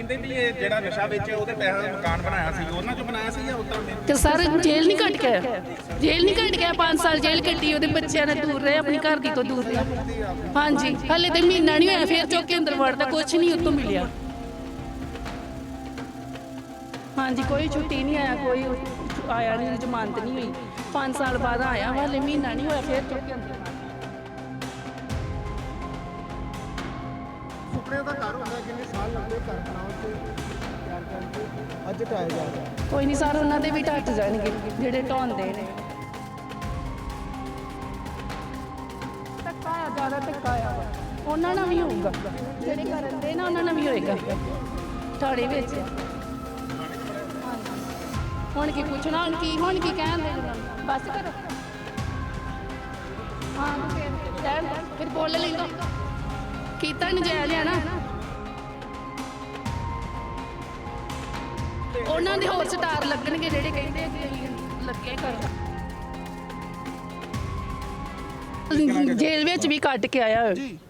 ਕਹਿੰਦੇ ਵੀ ਇਹ ਜਿਹੜਾ ਨਸ਼ਾ ਵੇਚਿਆ ਉਹਦੇ ਪੈਸੇ ਦਾ ਮਕਾਨ ਬਣਾਇਆ ਸੀ, ਉਹਨਾਂ ਚੋਂ ਬਣਾਇਆ ਸੀ ਜਾਂ ਉਦਾਂ ਤੇ ਸਰ, ਜੇਲ੍ਹ ਨਹੀਂ ਕੱਟ ਕੇ ਜੇਲ੍ਹ ਨਹੀਂ ਕੱਟ ਗਿਆ? 5 ਸਾਲ ਜੇਲ੍ਹ ਕੱਟੀ, ਉਹਦੇ ਬੱਚਿਆਂ ਨੇ ਦੂਰ ਰਹੇ, ਆਪਣੀ ਘਰ ਦੀ ਤੋਂ ਦੂਰ ਰਹੇ। ਹਾਂਜੀ, ਹਲੇ ਤੇ ਮਹੀਨਾ ਨਹੀਂ ਹੋਇਆ, ਫੇਰ ਚੁੱਕ ਕੇ ਅੰਦਰ ਵੜਦਾ ਕੁਝ ਨਹੀਂ ਉਤੋਂ ਮਿਲਿਆ। ਹਾਂਜੀ, ਕੋਈ ਛੁੱਟੀ ਨਹੀਂ ਆਇਆ, ਕੋਈ ਆਇਆ ਨਹੀਂ, ਜ਼ਮਾਨਤ ਨਹੀਂ ਹੋਈ। 5 ਸਾਲ ਬਾਅਦ ਆਇਆ, ਹਲੇ ਮਹੀਨਾ ਨਹੀਂ ਹੋਇਆ, ਫੇਰ ਚੁੱਕ ਕੇ ਅੰਦਰ ਵੜ ਸੁਪਨੇ ਦਾ ਘਰ ਹੁੰਦਾ ਕਿੰਨੇ ਸਾਲ ਲੱਗਦੇ ਘਰ ਬਣਾਉਣ ਤੇ ਤਿਆਰ ਕਰਨ ਤੇ ਅੱਜ ਢਾਇਆ ਜਾ ਰਿਹਾ ਕੋਈ ਨਹੀਂ ਸਰ ਉਹਨਾਂ ਦੇ ਵੀ ਢੱਟ ਜਾਣਗੇ ਜਿਹੜੇ ਢਾਉਂਦੇ ਨੇ ਧੱਕਾ ਆ ਜ਼ਿਆਦਾ ਧੱਕਾ ਆ ਉਹਨਾਂ ਨਾਲ ਵੀ ਹੋਊਗਾ ਜਿਹੜੇ ਕਰਨ ਦੇ ਨਾ ਉਹਨਾਂ ਨਾਲ ਵੀ ਹੋਏਗਾ ਥਾੜੇ ਵਿੱਚ ਹਾਂਜੀ। ਹੁਣ ਕੀ ਪੁੱਛਣਾ ਹੁਣ ਕੀ ਹੁਣ ਕੀ ਕਹਿੰਦੇ ਨੇ ਤੁਹਾਨੂੰ? ਬਸ ਕਰੋ ਹਾਂ ਤੇ ਫਿਰ ਰਹਿਣ ਦਿਓ, ਫਿਰ ਬੋਲ ਲੈਂਦਾ ਕੀਤਾ ਨਜਾਇਜ਼ ਆ ਨਾ। ਉਹਨਾਂ ਦੇ ਹੋਰ ਸਟਾਰ ਲੱਗਣਗੇ ਜਿਹੜੇ ਕਹਿੰਦੇ ਆ ਕਿ ਲੱਗੇ ਕਰ ਜੇਲ੍ਹ ਵਿੱਚ ਵੀ ਕੱਟ ਕੇ ਆਇਆ।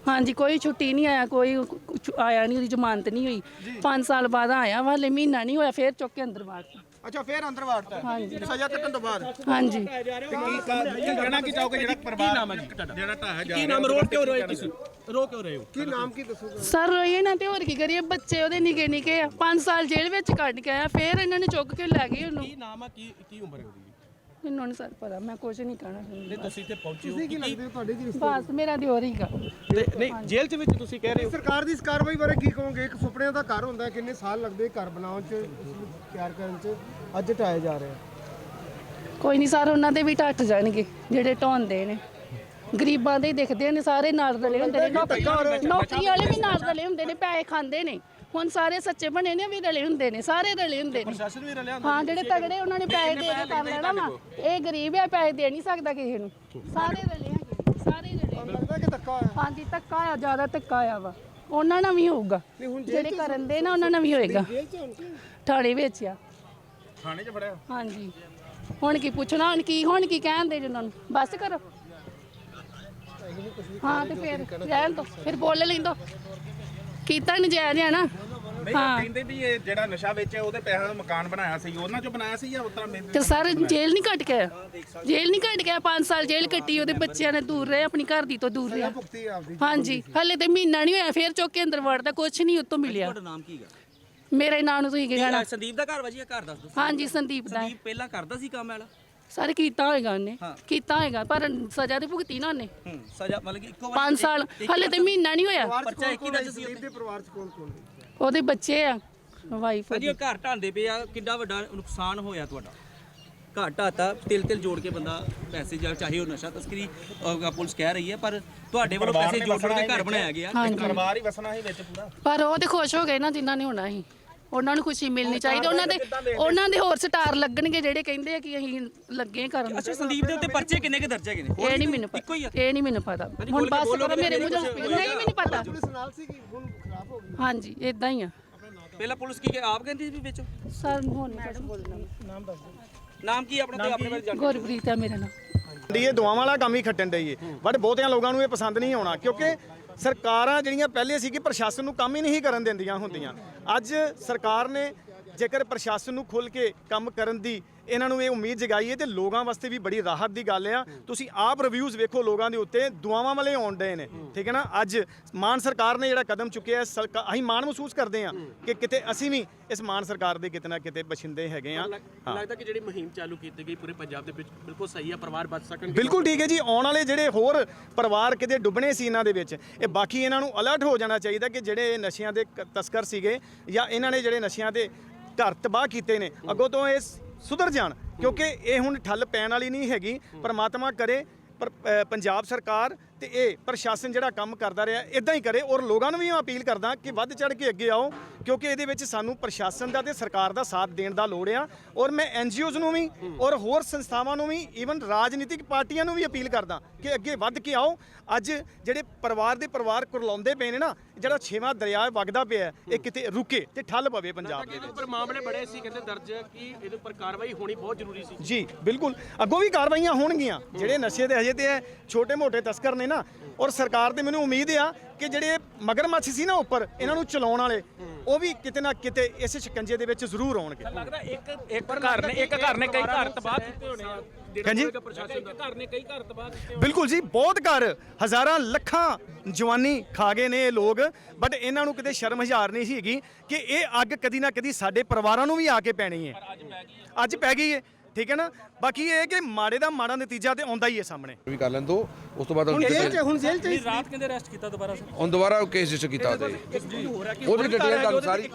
ਹਾਂਜੀ ਕੋਈ ਛੁੱਟੀ ਨਹੀਂ ਆਇਆ ਕੋਈ ਕੁਛ ਆਇਆ ਨਹੀਂ ਉਹਦੀ ਜ਼ਮਾਨਤ ਨਹੀਂ ਹੋਈ। 5 ਸਾਲ ਬਾਅਦ ਆਇਆ ਵਾ ਹਲੇ ਮਹੀਨਾ ਨਹੀਂ ਹੋਇਆ ਫੇਰ ਚੁੱਕ ਕੇ ਅੰਦਰ ਵਾੜਤਾ। ਅੱਛਾ ਫੇਰ ਅੰਦਰ ਵਾੜਤਾ ਹਾਂਜੀ। ਸਜ਼ਾ ਕੱਟਣ ਤੋਂ ਬਾਅਦ? ਹਾਂਜੀ। ਤੇ ਕੀ ਕੀ ਕਹਿਣਾ ਕੀ ਚਾਹੋਗੇ? ਜਿਹੜਾ ਪਰਿਵਾਰ ਜਿਹੜਾ ਢਾਇਆ ਜਾ ਕੀ ਨਾਮ? ਰੋਡ ਕਿਉਂ ਰਹੇ ਤੁਸੀਂ? ਰੋ ਕਿਉਂ ਰਹੇ ਹੋ? ਕੀ ਨਾਮ ਕੀ ਦੱਸੋਗੇ? ਸਰ ਇਹ ਨਾ ਤੇ ਹੋਰ ਕੀ ਕਰੀਏ? ਬੱਚੇ ਉਹਦੇ ਨਿੱਕੇ ਨਿੱਕੇ ਆ। 5 ਸਾਲ ਜੇਲ੍ਹ ਵਿੱਚ ਕੱਟ ਕੇ ਆਇਆ ਫੇਰ ਇਹਨਾਂ ਨੇ ਚੁੱਕ ਕੇ ਲੈ ਗਏ ਉਹਨੂੰ। ਕੀ ਨਾਮ ਆ? ਕੀ ਕੀ ਉਮਰ ਹੈ ਉਹਦੀ? ਮੈਨੂੰ ਨਹੀਂ ਸਰ ਪਤਾ ਮੈਂ ਕੁਝ ਨਹੀਂ ਕਹਿਣਾ ਨਹੀਂ ਤੁਸੀਂ ਤੇ ਪਹੁੰਚੇ ਹੋ। ਤੁਸੀਂ ਕੀ ਲੱਗਦੇ ਹੋ ਤੁਹਾਡੇ ਕੀ ਰਿਸ਼ਤੇ? ਬਸ ਮੇਰਾ ਦਿਓਰ ਹੀਗਾ ਤੇ ਨਹੀਂ ਜੇਲ੍ਹ ਦੇ ਵਿੱਚ ਤੁਸੀਂ ਕਹਿ ਰਹੇ ਹੋ? ਸਰਕਾਰ ਦੀ ਇਸ ਕਾਰਵਾਈ ਬਾਰੇ ਕੀ ਕਹੋਗੇ? ਇੱਕ ਸੁਪਨੇ ਦਾ ਘਰ ਹੁੰਦਾ ਕਿੰਨੇ ਸਾਲ ਲੱਗਦੇ ਘਰ ਬਣਾਉਣ ਚ? ਤਿਆਰ ਕਰਨ ਚ ਅੱਜ ਢਾਇਆ ਜਾ ਰਿਹਾ ਕੋਈ ਨਹੀਂ ਸਰ ਉਹਨਾਂ ਦੇ ਵੀ ਢੱਟ ਜਾਣਗੇ ਜਿਹੜੇ ਢਾਉਂਦੇ ਨੇ। ਗਰੀਬਾਂ ਦੇ ਹੀ ਦਿਖਦੇ ਨੇ ਸਾਰੇ ਨਾਲ ਰਲੇ ਹੁੰਦੇ ਨੇ। ਨੌਕਰੀ ਨੌਕਰੀ ਵਾਲੇ ਵੀ ਨਾਲ ਰਲੇ ਹੁੰਦੇ ਨੇ ਪੈਸੇ ਖਾਂਦੇ ਨੇ। ਹੁਣ ਸਾਰੇ ਸੱਚੇ ਬਣੇ ਨੇ ਵੀ ਰਲੇ ਹੁੰਦੇ ਨੇ ਸਾਰੇ ਰਲੇ ਹੁੰਦੇ ਨੇ। ਪ੍ਰਸ਼ਾਸਨ ਵੀ ਰਲਿਆ ਹਾਂ ਜਿਹੜੇ ਤਗੜੇ ਉਹਨਾਂ ਨੇ ਪੈਸੇ ਦੇ ਕੇ ਕਰ ਲੈਣਾ ਵਾ। ਇਹ ਗਰੀਬ ਹੈ ਪੈਸੇ ਦੇ ਨਹੀਂ ਸਕਦਾ ਕਿਸੇ ਨੂੰ। ਸਾਰੇ ਰਲੇ ਹੈਗੇ ਸਾਰੇ ਰਲੇ ਲੱਗਦਾ ਕਿ ਧੱਕਾ ਹੋਇਆ। ਹਾਂਜੀ ਧੱਕਾ ਆ ਜ਼ਿਆਦਾ ਧੱਕਾ ਆ ਵਾ। ਉਹਨਾਂ ਨਾਲ ਵੀ ਹੋਊਗਾ। ਜਿਹੜੇ ਕਰਨ ਦੇ ਨਾ ਉਹਨਾਂ ਨਾਲ ਵੀ ਹੋਏਗਾ। ਜੇਲ੍ਹ ਚ ਹੁਣ ਕੀ? ਥਾਣੇ ਵਿੱਚ ਆ। ਥਾਣੇ 'ਚ ਫੜਿਆ? ਹਾਂਜੀ। ਹੁਣ ਕੀ ਪੁੱਛਣਾ ਹੁਣ ਕੀ ਹੁਣ ਕੀ ਕਹਿੰਦੇ ਜੀ ਉਹਨਾਂ ਨੂੰ? ਬਸ ਕਰੋ। ਹਾਂ ਤੇ ਫਿਰ ਰਹਿਣ ਦੋ। ਫਿਰ ਬੋਲ ਲੈਂਦੋ। ਕੀਤਾ ਨਜਾਇਜ਼ ਆ ਨਾ। ਨਹੀਂ ਉਹ ਕਹਿੰਦੇ ਵੀ ਇਹ ਜਿਹੜਾ ਨਸ਼ਾ ਵੇਚਿਆ ਉਹਦੇ ਪੈਸੇ ਦਾ ਮਕਾਨ ਬਣਾਇਆ ਸੀ ਉਹਨਾਂ ਚੋਂ ਬਣਾਇਆ ਸੀ ਜਾਂ ਉਦਾਂ ਤੇ ਸਰ ਜੇਲ੍ਹ ਨਹੀਂ ਕੱਟ ਕੇ ਆਇਆ ਜੇਲ੍ਹ ਨਹੀਂ ਕੱਟ ਗਿਆ? 5 ਸਾਲ ਜੇਲ੍ਹ ਕੱਟੀ ਉਹਦੇ ਬੱਚਿਆਂ ਨੇ ਦੂਰ ਰਹੇ ਆਪਣੀ ਘਰ ਦੀ ਤੋਂ ਦੂਰ ਰਹੇ। ਭੁਗਤੀ ਆਪਦੀ ਹਾਂਜੀ ਹਲੇ ਤੇ ਮਹੀਨਾ ਨਹੀਂ ਹੋਇਆ ਫੇਰ ਚੁੱਕ ਕੇ ਅੰਦਰ ਵੜਦਾ ਕੁਝ ਨਹੀਂ ਉਤੋਂ ਮਿਲਿਆ। ਤੁਹਾਡਾ ਨਾਮ ਕੀ ਹੈ ਮੇਰੇ ਨਾਂ ਨੂੰ ਤੁਸੀਂ ਕੀ ਕਹਿਣਾ? ਸੰਦੀਪ ਦਾ ਘਰ ਵਜੀਆ ਘਰ ਦੱਸ ਦੋ ਹਾਂਜੀ ਸੰਦੀਪ ਦਾ। ਹੈ। ਸੰਦੀਪ ਪਹਿਲਾਂ ਕਰਦਾ ਸੀ ਕੰਮ ਵਾਲਾ? ਸਰ ਕੀਤਾ ਹੋਏਗਾ ਉਹਨੇ। ਹਾਂ। ਕੀਤਾ ਹੋਏਗਾ ਪਰ ਸਜ਼ਾ ਤੇ ਭੁਗਤੀ ਨਾ ਉਹਨੇ। ਹੂੰ ਸਜ਼ਾ ਮਤਲਬ ਕਿ ਇੱਕੋ 5 ਸਾਲ ਹਲੇ ਤੇ ਮਹੀਨਾ ਨਹੀਂ ਹੋਇਆ। ਪਰਚਾ ਇੱਕ ਹੀ ਹੈ? ਦਰਜ ਸੀ ਸੰਦੀਪ ਦੇ ਪਰਿਵਾਰ ਚ ਕੌਣ ਕੌਣ ਹੈ? ਉਹਦੇ ਬੱਚੇ ਆ। ਵਾਈਫ ਭਾਜੀ ਉਹ ਘਰ ਢਾਂਦੇ ਪਏ ਆ ਕਿੰਨਾ ਵੱਡਾ ਨੁਕਸਾਨ ਹੋਇਆ ਤੁਹਾਡਾ? ਘਰ ਢਾਤਾ ਤਿਲ ਤਿਲ ਜੋੜ ਕੇ ਬੰਦਾ ਪੈਸੇ ਜਾਂ ਚਾਹੇ ਉਹ ਨਸ਼ਾ ਤਸਕਰੀ ਅਹ, ਪੁਲਿਸ ਕਹਿ ਰਹੀ ਹੈ ਪਰ ਤੁਹਾਡੇ ਵੱਲੋਂ ਪੈਸੇ ਜੋੜ ਜੋੜ ਕੇ ਘਰ ਬਣਾਇਆ ਗਿਆ ਹਾਂਜੀ। ਪਰਿਵਾਰ ਹੀ ਵਸਣਾ ਸੀ ਵਿੱਚ ਪੂਰਾ। ਪਰ ਉਹ ਤੇ ਖੁਸ਼ ਹੋ ਗਏ ਨਾ ਜਿਨ੍ਹਾਂ ਨੇ ਹੋਣਾ ਸੀ। ਉਹਨਾਂ ਨੂੰ ਖੁਸ਼ੀ ਮਿਲਣੀ ਚਾਹੀਦੀ ਉਹਨਾਂ ਦੇ ਉਹਨਾਂ ਦੇ ਹੋਰ ਸਟਾਰ ਲੱਗਣਗੇ ਜਿਹੜੇ ਕਹਿੰਦੇ ਆ ਕਿ ਅਸੀਂ ਲੱਗੇ ਕਰਨ। ਅੱਛਾ ਸੰਦੀਪ ਦੇ ਉੱਤੇ ਪਰਚੇ ਕਿੰਨੇ ਕੇ ਦਰਜ ਹੈਗੇ ਨੇ? ਇਹ ਨਹੀਂ ਮੈਨੂੰ ਇੱਕੋ ਹੀ ਆ। ਪਤਾ ਇਹ ਨਹੀਂ ਮੈਨੂੰ ਪਤਾ। ਹੁਣ ਬਸ ਮੇਰੇ ਮੂੰਹ ਨਹੀਂ ਮੈਨੂੰ ਪਤਾ। ਪੁਲਿਸ ਨਾਲ ਸੀ ਕਿ ਹੁਣ ਖਰਾਬ ਹੋ ਗਈ। ਹਾਂਜੀ ਇਦਾਂ ਹੀ ਆ। ਪਹਿਲਾਂ ਪੁਲਿਸ ਕੀ ਆਪ ਕਹਿੰਦੀ ਸੀ ਵੀ ਵਿੱਚ? ਸਰ ਹੁਣ ਨਹੀਂ ਨਾਮ ਕੀ ਆਪਣਾ ਤੇ ਆਪਣੇ ਬਾਰੇ ਜਾਣ ਗੁਰਪ੍ਰੀਤ ਆ ਮੇਰਾ ਨਾਮ। ਇਹ ਦੁਆਵਾਂ ਵਾਲਾ ਕੰਮ ਹੀ ਖੱਟਣ ਡਈ ਏ। ਬਟ ਬਹੁਤਿਆਂ ਲੋਕਾਂ ਨੂੰ ਇਹ ਪਸੰਦ ਨਹੀਂ ਆਉਣਾ ਕਿਉਂਕਿ ਸਰਕਾਰਾਂ ਜਿਹੜੀਆਂ ਪਹਿਲੇ ਸੀ ਕਿ ਪ੍ਰਸ਼ਾਸਨ ਨੂੰ ਕੰਮ ਹੀ ਨਹੀਂ ਕਰਨ ਦਿੰਦੀਆਂ ਹੁੰਦੀਆਂ। ਅੱਜ ਸਰਕਾਰ ਨੇ ਜੇਕਰ ਪ੍ਰਸ਼ਾਸਨ ਨੂੰ ਖੁੱਲ ਕੇ ਕੰਮ ਕਰਨ ਦੀ ਇਹਨਾਂ ਨੂੰ ਇਹ ਉਮੀਦ ਜਗਾਈ ਹੈ ਤੇ ਲੋਕਾਂ ਵਾਸਤੇ ਵੀ ਬੜੀ ਰਾਹਤ ਦੀ ਗੱਲ ਆ। ਤੁਸੀਂ ਆਪ ਰਿਵਿਊਜ਼ ਵੇਖੋ ਲੋਕਾਂ ਦੇ ਉੱਤੇ ਦੁਆਵਾਂ ਵਾਲੇ ਆਉਣ ਡਏ ਨੇ ਠੀਕ ਹੈ ਨਾ? ਅੱਜ ਮਾਨ ਸਰਕਾਰ ਨੇ ਜਿਹੜਾ ਕਦਮ ਚੁੱਕਿਆ ਅਸੀਂ ਮਾਣ ਮਹਿਸੂਸ ਕਰਦੇ ਹਾਂ ਕਿ ਕਿਤੇ ਅਸੀਂ ਵੀ ਇਸ ਮਾਨ ਸਰਕਾਰ ਦੇ ਕਿਤੇ ਨਾ ਕਿਤੇ ਬਸ਼ਿੰਦੇ ਹੈਗੇ ਆ ਲੱਗਦਾ ਕਿ ਜਿਹੜੀ ਮੁਹਿੰਮ ਚਾਲੂ ਕੀਤੀ ਗਈ ਪੂਰੇ ਪੰਜਾਬ ਦੇ ਵਿੱਚ ਬਿਲਕੁਲ ਸਹੀ ਹੈ ਪਰਿਵਾਰ ਬਚ ਸਕਣ ਬਿਲਕੁਲ ਠੀਕ ਹੈ ਜੀ ਆਉਣ ਵਾਲੇ ਜਿਹੜੇ ਹੋਰ ਪਰਿਵਾਰ ਕਿਤੇ ਡੁੱਬਣੇ ਸੀ ਇਹਨਾਂ ਦੇ ਵਿੱਚ ਇਹ ਬਾਕੀ ਇਹਨਾਂ ਨੂੰ ਅਲਰਟ ਹੋ ਜਾਣਾ ਚਾਹੀਦਾ ਕਿ ਜਿਹੜੇ ਨਸ਼ਿਆਂ ਦੇ ਤਸਕਰ ਸੀਗੇ ਜਾਂ ਇਹਨਾਂ ਨੇ ਜਿਹੜੇ ਨਸ਼ਿਆਂ ਦੇ ਘਰ ਤਬਾਹ ਕੀਤੇ ਨੇ ਅੱਗੋਂ ਤੋਂ ਇਹ ਸ- ਸੁਧਰ ਜਾਣ, ਕਿਉਂਕਿ ਇਹ ਹੁਣ ਠੱਲ ਪੈਣ ਵਾਲੀ ਨਹੀਂ ਹੈਗੀ, ਪਰਮਾਤਮਾ ਕਰੇ, ਪਰ ਪੰਜਾਬ ਸਰਕਾਰ ਤੇ ਇਹ ਪ੍ਰਸ਼ਾਸਨ ਜਿਹੜਾ ਕੰਮ ਕਰਦਾ ਰਿਹਾ ਇਦਾਂ ਹੀ ਕਰੇ ਔਰ ਲੋਕਾਂ ਨੂੰ ਵੀ ਮੈਂ ਅਪੀਲ ਕਰਦਾ ਕਿ ਵੱਧ ਚੜ ਕੇ ਅੱਗੇ ਆਓ ਕਿਉਂਕਿ ਇਹਦੇ ਵਿੱਚ ਸਾਨੂੰ ਪ੍ਰਸ਼ਾਸਨ ਦਾ ਤੇ ਸਰਕਾਰ ਦਾ ਸਾਥ ਦੇਣ ਦਾ ਲੋੜ ਆ ਔਰ ਮੈਂ ਐਨਜੀਓਜ਼ ਨੂੰ ਵੀ ਔਰ ਹੋਰ ਸੰਸਥਾਵਾਂ ਨੂੰ ਵੀ ਈਵਨ ਰਾਜਨੀਤਿਕ ਪਾਰਟੀਆਂ ਨੂੰ ਵੀ ਅਪੀਲ ਕਰਦਾ ਕਿ ਅੱਗੇ ਵੱਧ ਕੇ ਆਓ। ਅੱਜ ਜਿਹੜੇ ਪਰਿਵਾਰ ਦੇ ਪਰਿਵਾਰ ਕੁਰਲਾਉਂਦੇ ਪਏ ਨੇ ਨਾ ਜਿਹੜਾ ਛੇਵਾਂ ਦਰਿਆ ਵਗਦਾ ਪਿਆ ਇਹ ਕਿਤੇ ਰੁਕੇ ਤੇ ਠੱਲ ਪਵੇ ਪੰਜਾਬ ਦੇ ਵਿੱਚ। ਉੱਪਰ ਮਾਮਲੇ ਬੜੇ ਸੀ ਕਹਿੰਦੇ ਦਰਜ ਕਿ ਇਹਦੇ ਉੱਪਰ ਕਾਰਵਾਈ ਹੋਣੀ ਬਹੁਤ ਜ਼ਰੂਰੀ ਸੀ। ਜੀ ਬਿਲਕੁਲ। ਅੱਗੋਂ ਵੀ ਕਾਰਵਾਈਆਂ ਹੋਣਗੀਆਂ। ਜਿਹੜੇ ਨਸ਼ੇ ਦੇ ਹਜੇ ਤੇ ਛੋਟੇ ਮੋਟੇ ਤਸਕਰ ਨੇ ਨਾ ਔਰ ਸਰਕਾਰ ਤੇ ਮੈਨੂੰ ਉਮੀਦ ਆ ਕਿ ਜਿਹੜੇ ਮਗਰਮੱਛ ਸੀ ਨਾ ਉੱਪਰ ਇਹਨਾਂ ਨੂੰ ਚਲਾਉਣ ਵਾਲੇ ਉਹ ਵੀ ਕਿਤੇ ਨਾ ਕਿਤੇ ਇਸ ਸ਼ਿਕੰਜੇ ਦੇ ਵਿੱਚ ਜ਼ਰੂਰ ਆਉਣਗੇ। ਲੱਗਦਾ ਇੱਕ ਇੱਕ ਘਰ ਨੇ ਇੱਕ ਘਰ ਨੇ ਕਈ ਘਰ ਤਬਾਹ ਕੀਤੇ ਹੋਣੇ ਆ। ਹਾਂਜੀ? ਇੱਕ ਘਰ ਨੇ ਕਈ ਘਰ ਤਬਾਹ ਕੀਤੇ ਬਿਲਕੁਲ ਜੀ ਬਹੁਤ ਘਰ ਹਜ਼ਾਰਾਂ ਲੱਖਾਂ ਜਵਾਨੀ ਖਾ ਗਏ ਨੇ ਇਹ ਲੋਕ ਬਟ ਇਹਨਾਂ ਨੂੰ ਕਿਤੇ ਸ਼ਰਮ ਹਜ਼ਾਰ ਨਹੀਂ ਸੀ ਹੈਗੀ ਕਿ ਇਹ ਅੱਗ ਕਦੀ ਨਾ ਕਦੀ ਸਾਡੇ ਪਰਿਵਾਰਾਂ ਨੂੰ ਵੀ ਆ ਕੇ ਪੈਣੀ ਹੈ। ਅੱਜ ਪੈ ਗਈ ਹੈ ਠੀਕ ਹੈ ਨਾ? ਬਾਕੀ ਇਹ ਕਿ ਮਾੜੇ ਦਾ ਮਾੜਾ ਨਤੀਜਾ ਤੇ ਆਉਂਦਾ ਹੀ ਹੈ ਸਾਹਮਣੇ। ਵੀ ਕਰ ਲੈਣ ਤੋਂ ਉਸ ਤੋਂ ਬਾਅਦ ਹੁਣ ਜੇਲ੍ਹ 'ਚ ਹੁਣ ਜੇਲ੍ਹ 'ਚ ਹੀ ਰਾਤ ਕਹਿੰਦੇ ਅਰੈਸਟ ਕੀਤਾ ਦੁਬਾਰਾ ਸਰ। ਹੁਣ ਦੁਬਾਰਾ ਕੇਸ ਰਜਿਸਟਰ ਕੀਤਾ ਤੇ। ਉਹਦੀ ਡਿਟੇਲ ਤੁਹਾਨੂੰ ਸਾਰੀ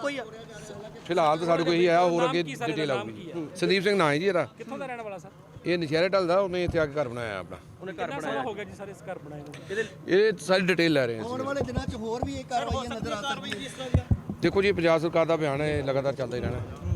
ਫਿਲਹਾਲ ਤਾਂ ਸਾਡੇ ਕੋਲ ਇਹੀ ਆਇਆ ਹੋਰ ਅੱਗੇ ਡਿਟੇਲ ਆਊਗੀ। ਸੰਦੀਪ ਸਿੰਘ ਨਾਂ ਹੈ ਜੀ ਇਹਦਾ। ਕਿੱਥੋਂ ਦਾ ਰਹਿਣ ਵਾਲਾ ਸਰ? ਇਹ ਨਸ਼ਹਿਰੇ ਢਲਦਾ ਉਹਨੇ ਇੱਥੇ ਆ ਕੇ ਘਰ ਬਣਾਇਆ ਆਪਣਾ। ਉਹਨੇ ਘਰ ਬਣਾਇਆ। ਹੋ ਗਿਆ ਜੀ ਸਰ ਇਸ ਘਰ ਬਣਾਏ ਨੂੰ। ਇਹਦੇ ਇਹ ਸਾਰੀ ਡਿਟੇਲ ਲੈ ਰਹੇ ਹਾਂ ਆਉਣ ਅਸੀਂ ਵਾਲੇ ਦਿਨਾਂ 'ਚ ਹੋਰ ਵੀ ਇਹ ਕਾਰਵਾਈਆਂ ਨਜ਼ਰ ਆ ਸਕਦੀਆਂ ਦੇਖੋ ਜੀ ਇਹ ਪੰਜਾਬ ਸਰਕਾਰ ਦਾ ਬਿਆਨ ਹੈ ਇਹ ਲਗਾਤਾਰ ਚੱਲਦਾ ਹੀ ਰਹਿਣਾ।